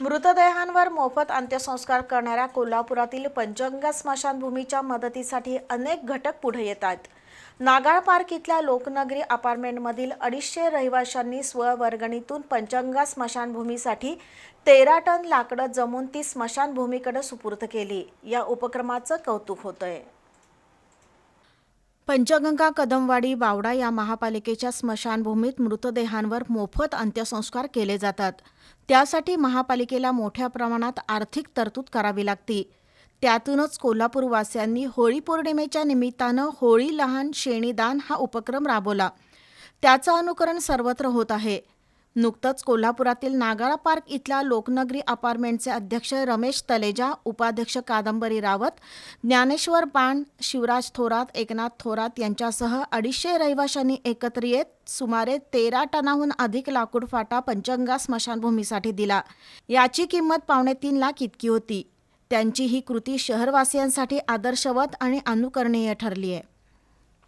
मृतदेहांवर मोफत अंत्यसंस्कार करणाऱ्या कोल्हापुरातील पंचगंगा स्मशानभूमीच्या मदतीसाठी अनेक घटक पुढे येतात. नागाळ पार्क इथल्या लोकनगरी अपार्टमेंटमधील अडीचशे रहिवाशांनी स्ववर्गणीतून पंचगंगा स्मशानभूमीसाठी तेरा टन लाकडं जमून ती स्मशानभूमीकडे सुपूर्द केली. या उपक्रमाचं कौतुक होतंय. पंचगंगा कदमवाडी बावडा या महापालिकेच्या स्मशानभूमीत मृतदेहांवर मोफत अंत्यसंस्कार केले जातात. त्यासाठी महापालिकेला मोठ्या प्रमाणात आर्थिक तरतूद करावी लागते. त्यातूनच कोल्हापूरवासियांनी होळी पौर्णिमेच्या निमित्तानं होळी लहान शेणीदान हा उपक्रम राबवला. त्याचं अनुकरण सर्वत्र होत आहे. नुकतंच कोल्हापुरातील नागाळा पार्क इथल्या लोकनगरी अपार्टमेंटचे अध्यक्ष रमेश तलेजा उपाध्यक्ष कादंबरी रावत ज्ञानेश्वर बाण शिवराज थोरात एकनाथ थोरात यांच्यासह अडीचशे रहिवाशांनी एकत्र येत सुमारे तेरा टनाहून अधिक लाकूड फाटा पंचगंगा स्मशानभूमीसाठी दिला. याची किंमत पावणे तीन लाख इतकी होती. त्यांची ही कृती शहरवासियांसाठी आदर्शवत आणि अनुकरणीय ठरली आहे